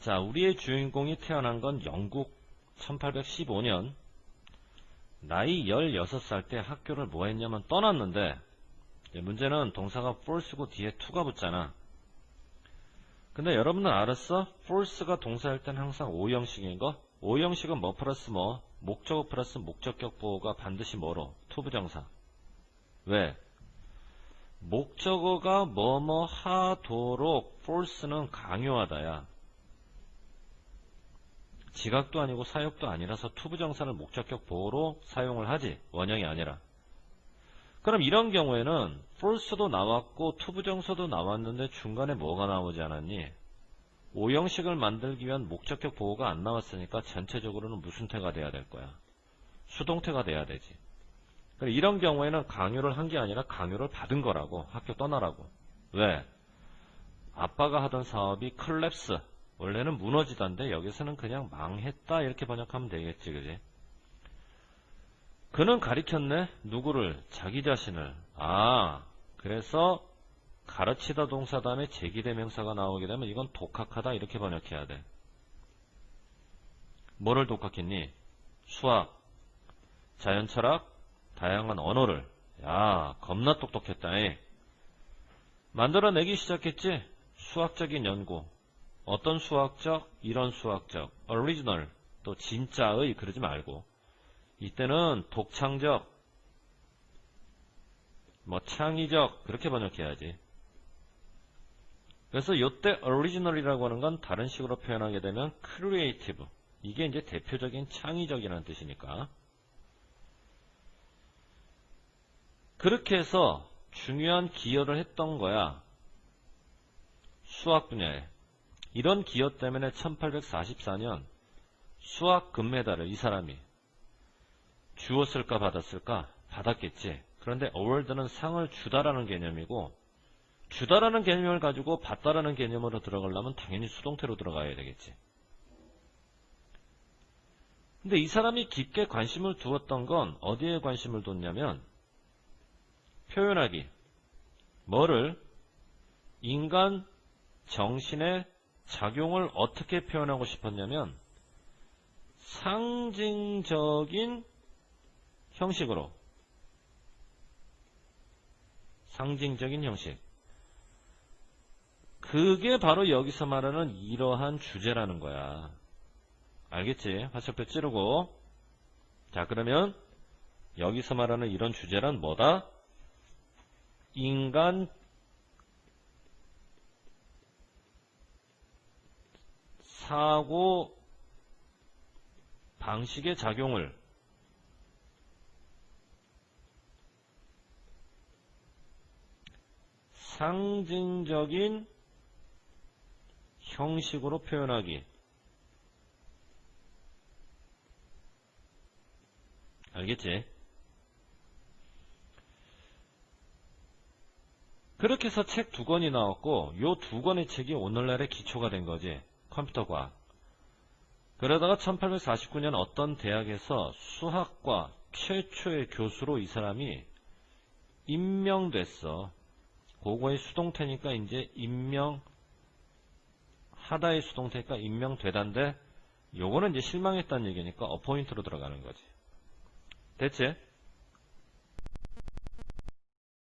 자, 우리의 주인공이 태어난 건 영국 1815년 나이 16살 때 학교를 뭐 했냐면 떠났는데 문제는 동사가 force고 뒤에 to가 붙잖아. 근데 여러분은 알았어? force가 동사일 땐 항상 오형식인 거? 오형식은 뭐 플러스 뭐? 목적어 플러스 목적격 보호가 반드시 뭐로? to 부정사. 왜? 목적어가 뭐뭐 하도록 force는 강요하다야. 지각도 아니고 사역도 아니라서 투부정사를 목적격 보호로 사용을 하지 원형이 아니라 그럼 이런 경우에는 force도 나왔고 투부정사도 나왔는데 중간에 뭐가 나오지 않았니? 오형식을 만들기 위한 목적격 보호가 안 나왔으니까 전체적으로는 무슨 태가 돼야 될 거야? 수동태가 돼야 되지. 이런 경우에는 강요를 한 게 아니라 강요를 받은 거라고 학교 떠나라고. 왜? 아빠가 하던 사업이 클랩스 원래는 무너지던데 여기서는 그냥 망했다 이렇게 번역하면 되겠지 그지? 그는 가리켰네. 누구를? 자기 자신을. 아 그래서 가르치다 동사 다음에 제기대명사가 나오게 되면 이건 독학하다 이렇게 번역해야 돼. 뭐를 독학했니? 수학 자연철학 다양한 언어를. 야 겁나 똑똑했다 이. 만들어내기 시작했지. 수학적인 연구 어떤 수학적, 이런 수학적, original, 또 진짜의 그러지 말고 이때는 독창적, 뭐 창의적 그렇게 번역해야지. 그래서 이때 original이라고 하는 건 다른 식으로 표현하게 되면 creative. 이게 이제 대표적인 창의적이라는 뜻이니까. 그렇게 해서 중요한 기여를 했던 거야. 수학 분야에. 이런 기여 때문에 1844년 수학 금메달을 이 사람이 주었을까 받았을까? 받았겠지. 그런데 어월드는 상을 주다라는 개념이고 주다라는 개념을 가지고 받다라는 개념으로 들어가려면 당연히 수동태로 들어가야 되겠지. 근데 이 사람이 깊게 관심을 두었던 건 어디에 관심을 뒀냐면 표현하기. 뭐를? 인간 정신의 작용을 어떻게 표현하고 싶었냐면 상징적인 형식으로 상징적인 형식 그게 바로 여기서 말하는 이러한 주제라는 거야 알겠지? 화살표 찌르고 자 그러면 여기서 말하는 이런 주제란 뭐다? 인간 사고 방식의 작용을 상징적인 형식으로 표현하기. 알겠지? 그렇게 해서 책 두 권이 나왔고, 요 두 권의 책이 오늘날의 기초가 된 거지. 컴퓨터 과학. 그러다가 1849년 어떤 대학에서 수학과 최초의 교수로 이 사람이 임명됐어. 고거의 수동태니까 이제 임명 하다의 수동태니까 임명되단데 요거는 이제 실망했다는 얘기니까 어포인트로 들어가는 거지. 됐지?